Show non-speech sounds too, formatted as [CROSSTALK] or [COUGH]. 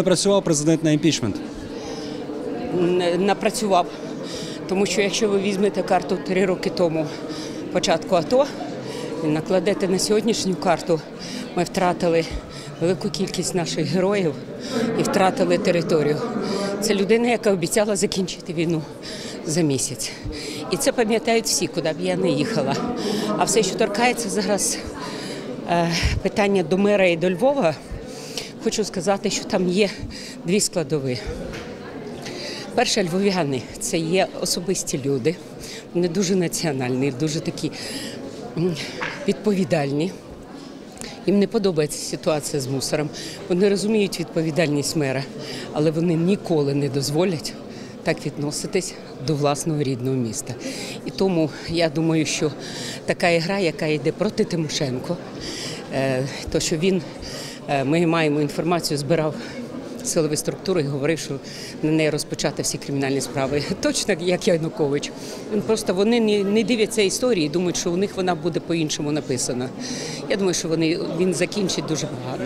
Напрацював президент на імпічмент. напрацював. Тому що якщо ви візьмете карту три роки тому початку АТО і накладете на сьогоднішню карту, ми втратили велику кількість наших героїв і втратили територію. Це людина, яка обіцяла закінчити війну за місяць. І це пам'ятають всі, куди б я не їхала. А все, що торкається зараз е, питання до мера і до Львова, хочу сказати, що там є дві складові. Перше, львов'яни це є особисті люди. Вони дуже національні, дуже такі відповідальні. Їм не подобається ситуація з мусором. Вони розуміють відповідальність мера, але вони ніколи не дозволять так відноситись до власного рідного міста. І тому я думаю, що така ігра, яка йде проти Тимошенко, е, то що він, ми маємо інформацію, збирав силові структури і говорив, що на неї розпочати всі кримінальні справи. [LAUGHS] Точно як Янукович. Просто вони не дивляться історії, і думають, що у них вона буде по-іншому написана. Я думаю, що вони він закінчить дуже погано.